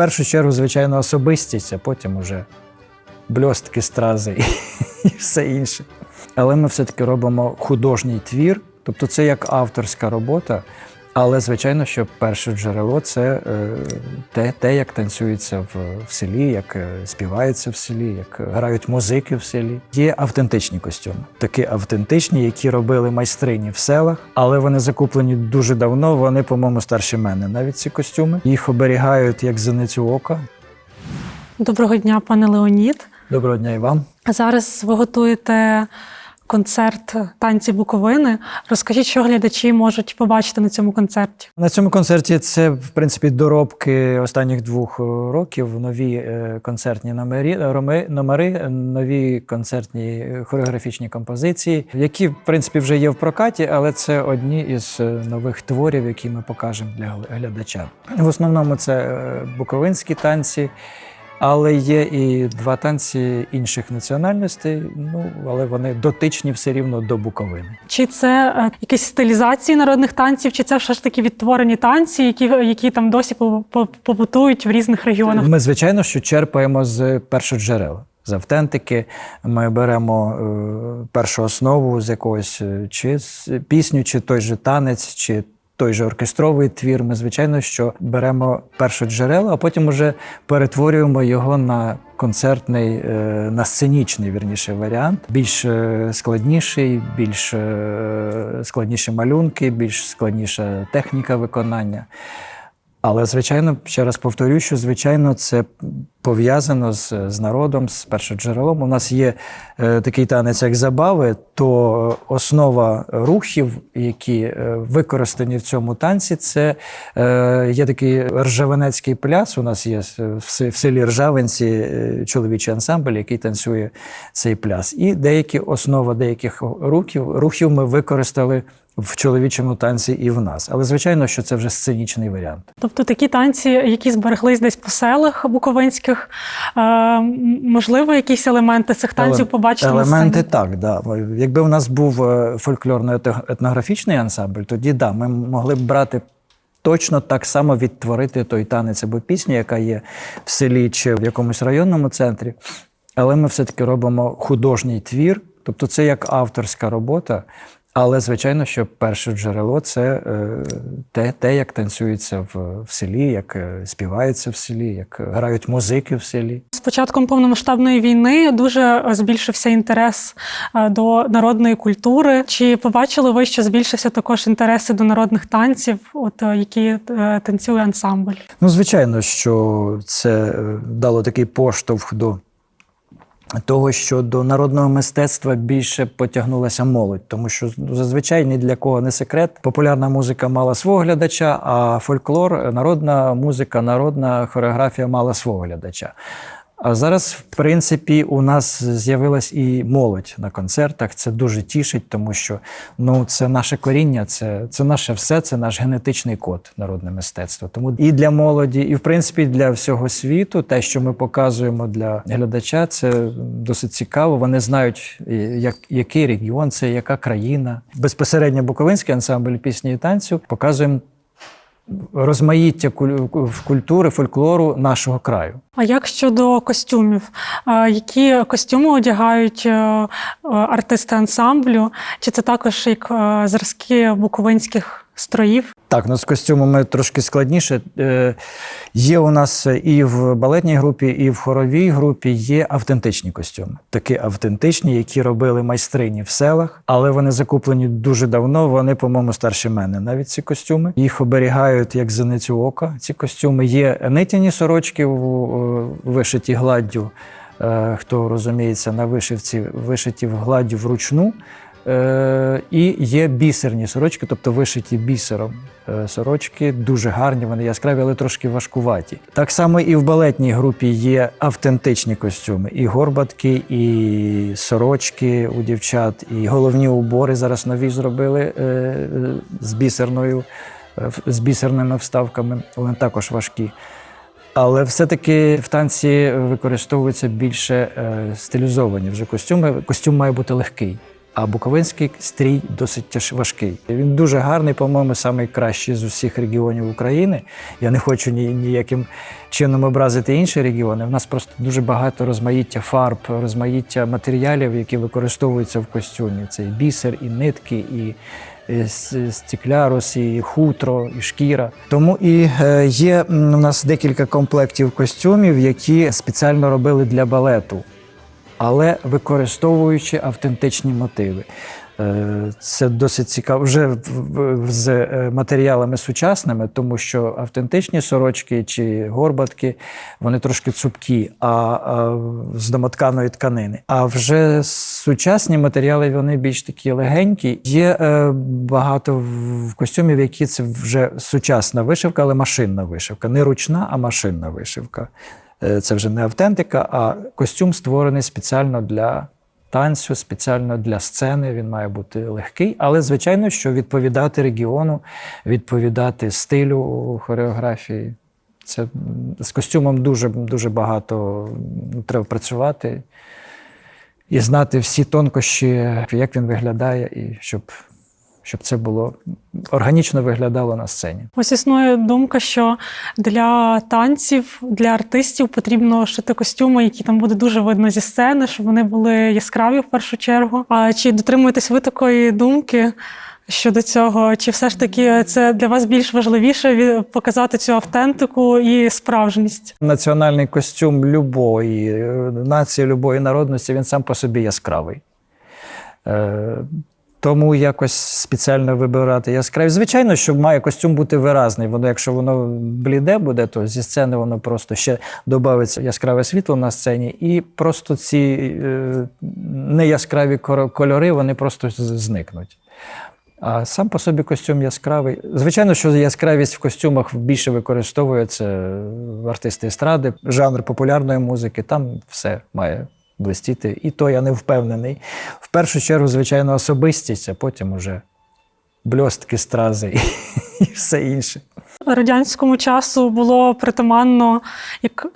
першу чергу, звичайно, особистість, а потім уже бльостки, стрази і, все інше. Але ми все-таки робимо художній твір, тобто це як авторська робота. Але, звичайно, що перше джерело це е, те, те, як танцюється в, в селі, як е, співається в селі, як грають музики в селі. Є автентичні костюми, такі автентичні, які робили майстрині в селах, але вони закуплені дуже давно. Вони, по-моєму, старші мене. Навіть ці костюми їх оберігають як зеницю ока. Доброго дня, пане Леонід. Доброго дня і вам. Зараз ви готуєте концерт танці Буковини. Розкажіть, що глядачі можуть побачити на цьому концерті. На цьому концерті це в принципі доробки останніх двох е, років. Нові е, концертні номері, роми- номери, нові концертні е, хореографічні композиції, які в принципі вже є в прокаті, але це одні із нових творів, які ми покажемо для глядача. В основному це буковинські танці. Але є і два танці інших національностей, ну але вони дотичні все рівно до Буковини. Чи це е, якісь стилізації народних танців, чи це все ж таки відтворені танці, які, які там досі по- по- побутують в різних регіонах? Ми, звичайно, що черпаємо з першоджерел. З автентики ми беремо е, першу основу з якогось е, чи з пісню, чи той же танець, чи той же оркестровий твір. Ми, звичайно, що беремо першоджерело, а потім уже перетворюємо його на концертний, е, на сценічний вірніше варіант. Більш е, складніший, більш е, складніші малюнки, більш складніша техніка виконання. Але, звичайно, ще раз повторю, що звичайно це пов'язано з, з народом, з першоджерелом. У нас є е, такий танець, як забави, то основа рухів, які е, використані в цьому танці, це е, є такий ржавенецький пляс. У нас є в, в селі Ржавинці е, чоловічий ансамбль, який танцює цей пляс. І деякі основа деяких рухів, рухів ми використали в чоловічому танці і в нас. Але звичайно, що це вже сценічний варіант. Тобто такі танці, які збереглись десь по селах буковинських, е, можливо, якісь елементи цих танців Елем- побачити Елементи на сцені? так, да. Якби у нас був е, фольклорно-етнографічний ансамбль, тоді да, ми могли б брати. Точно так само відтворити той танець або пісню, яка є в селі чи в якомусь районному центрі. Але ми все-таки робимо художній твір, тобто це як авторська робота. Але, звичайно, що перше джерело це е, те, те, як танцюється в, в селі, як е, співається в селі, як грають музики в селі. З початком повномасштабної війни дуже збільшився інтерес е, до народної культури. Чи побачили ви, що збільшився також інтерес до народних танців, от які танцює ансамбль? Ну, звичайно, що це дало такий поштовх до того, що до народного мистецтва більше потягнулася молодь, тому що ну, зазвичай ні для кого не секрет. Популярна музика мала свого глядача, а фольклор, народна музика, народна хореографія мала свого глядача. А зараз, в принципі, у нас з'явилась і молодь на концертах. Це дуже тішить, тому що ну це наше коріння, це, це наше все, це наш генетичний код народне мистецтво. Тому і для молоді, і в принципі для всього світу, те, що ми показуємо для глядача, це досить цікаво. Вони знають, як, який регіон це, яка країна. Безпосередньо Буковинський ансамбль пісні і танцю показуємо розмаїття куль- культури, фольклору нашого краю. А як щодо костюмів? Які костюми одягають е, артисти ансамблю? Чи це також як е, зразки буковинських строїв? Так, ну з костюмами трошки складніше. Е, Є у нас і в балетній групі, і в хоровій групі є автентичні костюми. Такі автентичні, які робили майстрині в селах, але вони закуплені дуже давно. Вони, по-моєму, старші мене. Навіть ці костюми. Їх оберігають як зеницю ока. Ці костюми є нитяні сорочки вишиті гладдю. Е, Хто розуміється на вишивці, вишиті в гладдю вручну. Е, і є бісерні сорочки, тобто вишиті бісером сорочки, дуже гарні, вони яскраві, але трошки важкуваті. Так само і в балетній групі є автентичні костюми: і горбатки, і сорочки у дівчат, і головні убори зараз нові зробили е, е, з бісерною, е, з бісерними вставками. Вони також важкі. Але все-таки в танці використовуються більше е, стилізовані вже костюми. Костюм має бути легкий. А буковинський стрій досить важкий. Він дуже гарний, по-моєму, найкращий з усіх регіонів України. Я не хочу ні, ніяким чином образити інші регіони. У нас просто дуже багато розмаїття фарб, розмаїття матеріалів, які використовуються в костюмі. Це і бісер, і нитки, і і с- стеклярус, і хутро, і шкіра. Тому і е, є у нас декілька комплектів костюмів, які спеціально робили для балету, але використовуючи автентичні мотиви. Е, Це досить цікаво вже з е, матеріалами сучасними, тому що автентичні сорочки чи горбатки вони трошки цупкі, а, а з домотканої тканини. А вже сучасні матеріали вони більш такі легенькі. Є е, багато в- костюмів, які це вже сучасна вишивка, але машинна вишивка. Не ручна, а машинна вишивка. Е, Це вже не автентика, а костюм створений спеціально для танцю, спеціально для сцени. Він має бути легкий, але звичайно, що відповідати регіону, відповідати стилю хореографії. Це з костюмом дуже, дуже багато треба працювати і знати всі тонкощі, як він виглядає, і щоб, щоб це було органічно виглядало на сцені. Ось існує думка, що для танців, для артистів потрібно шити костюми, які там буде дуже видно зі сцени, щоб вони були яскраві в першу чергу. А чи дотримуєтесь ви такої думки? Щодо цього, чи все ж таки це для вас більш важливіше показати цю автентику і справжність? Національний костюм любої е, нації, любої народності, він сам по собі яскравий. Тому якось спеціально вибирати яскравий. Звичайно, що має костюм бути виразний. Воно, якщо воно бліде буде, то зі сцени воно просто ще додається яскраве світло на сцені, і просто ці е, неяскраві кольори вони просто зникнуть. А сам по собі костюм яскравий. Звичайно, що яскравість в костюмах більше використовується артисти естради, жанр популярної музики, там все має блистіти. І то я не впевнений. В першу чергу, звичайно, особистість, а потім уже бльостки, стрази і все інше. Радянському часу було притаманно як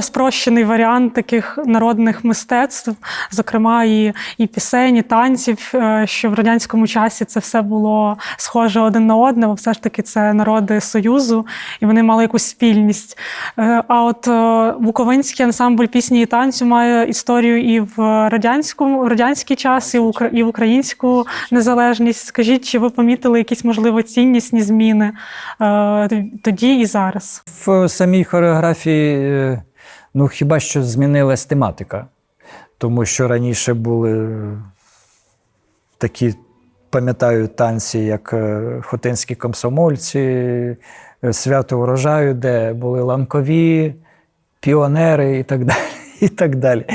спрощений варіант таких народних мистецтв, зокрема і, і пісень, і танців, е, що в радянському часі це все було схоже один на одне, бо все ж таки це народи Союзу, і вони мали якусь спільність. Е, А от е, Буковинський ансамбль пісні і танцю має історію і в радянському радянський час, і в українську незалежність. Скажіть, чи ви помітили якісь можливо ціннісні зміни тоді і зараз? В самій хореографії, е, ну хіба що змінилась тематика, тому що раніше були такі, пам'ятаю, танці, як е, хотинські комсомольці, е, свято урожаю, де були ланкові, піонери і так далі. І так далі.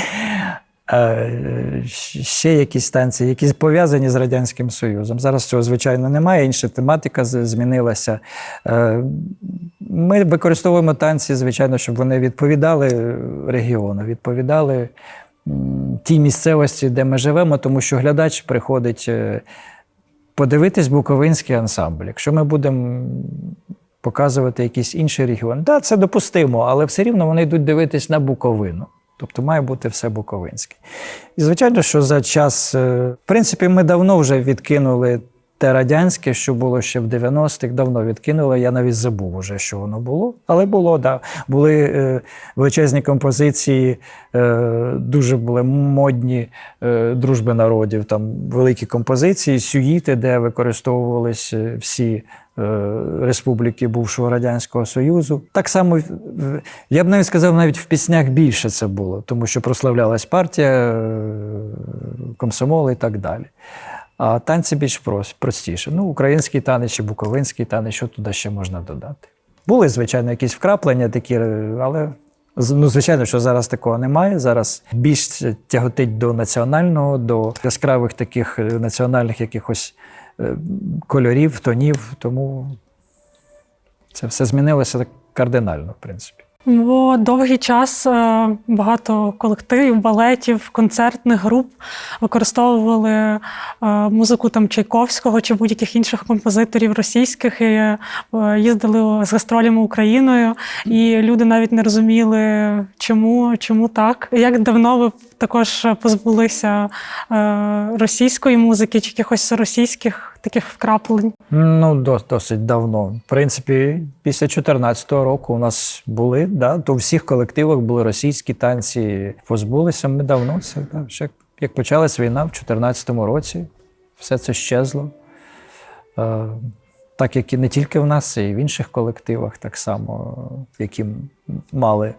Е, Ще якісь танці, які пов'язані з Радянським Союзом. Зараз цього, звичайно, немає. Інша тематика змінилася. Е, Ми використовуємо танці, звичайно, щоб вони відповідали регіону, відповідали тій місцевості, де ми живемо, тому що глядач приходить е, подивитись буковинський ансамбль. Якщо ми будемо показувати якийсь інший регіон, так, це допустимо, але все рівно вони йдуть дивитись на Буковину. Тобто має бути все буковинське. І звичайно, що за час, е, в принципі, ми давно вже відкинули те радянське, що було ще в 90-х, давно відкинули. Я навіть забув уже, що воно було. Але було, да. Були е, величезні композиції, е, дуже були модні е, дружби народів, там великі композиції, сюїти, де використовувались е, всі республіки бувшого Радянського Союзу. Так само, я б навіть сказав, навіть в піснях більше це було, тому що прославлялась партія, е, комсомол і так далі. А танці більш простіше. Ну, український танець чи буковинський танець, що туди ще можна додати. Були, звичайно, якісь вкраплення такі, е, але ну, звичайно, що зараз такого немає. Зараз більш тяготить до національного, до яскравих таких е, національних якихось е, кольорів, тонів. Тому це все змінилося так кардинально, в принципі. Бо довгий час е, багато колективів, балетів, концертних груп використовували е, музику там Чайковського чи будь-яких інших композиторів російських і е, їздили з гастролями Україною, і люди навіть не розуміли, чому, чому так. Як давно ви також позбулися російської музики чи якихось російських таких вкраплень? Ну, дос- досить давно. В принципі, після 2014 року у нас були, да, то у всіх колективах були російські танці. Позбулися ми давно. Це да, ще як почалась війна в 2014 році, все це щезло. Е, так як і не тільки в нас, і в інших колективах, так само, які мали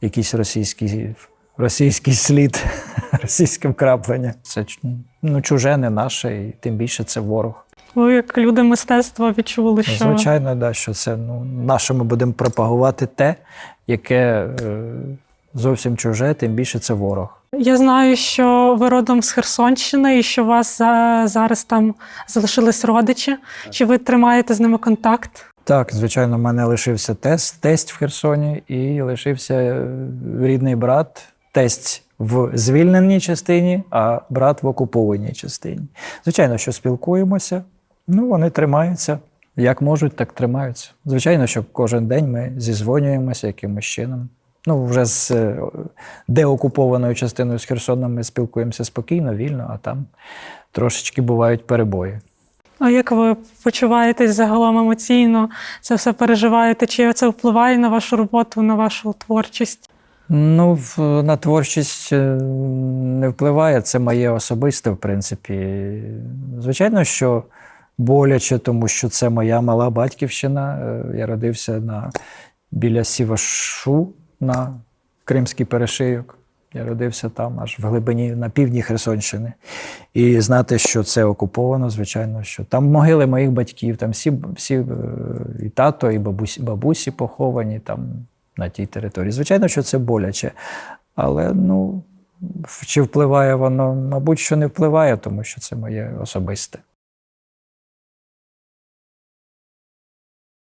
якийсь російський, російський слід, російське вкраплення. Це ну, чуже, не наше, і тим більше це ворог. Ви як люди мистецтва відчули, що Звичайно, да, що це ну, наше ми будемо пропагувати те, яке е, зовсім чуже, тим більше це ворог. Я знаю, що ви родом з Херсонщини і що у вас за- зараз там залишились родичі. Чи ви тримаєте з ними контакт? Так, звичайно, в мене лишився тест, тесть в Херсоні, і лишився е, рідний брат, тесть в звільненій частині, а брат в окупованій частині. Звичайно, що спілкуємося, ну вони тримаються. Як можуть, так тримаються. Звичайно, що кожен день ми зізвонюємося якимось чином. Ну, вже з е, деокупованою частиною з Херсоном ми спілкуємося спокійно, вільно, а там трошечки бувають перебої. А як ви почуваєтесь загалом емоційно? Це все переживаєте? Чи це впливає на вашу роботу, на вашу творчість? Ну, на творчість е, не впливає. Це моє особисте, в принципі. Звичайно, що боляче, тому що це моя мала батьківщина. Е, Я родився на, біля Сівашу на Кримський перешийок. Я родився там, аж в глибині на півдні Херсонщини. І знати, що це окуповано, звичайно, що там могили моїх батьків, там всі, всі е, і тато, і бабусі, бабусі поховані там на тій території. Звичайно, що це боляче. Але ну, чи впливає воно? Мабуть, що не впливає, тому що це моє особисте.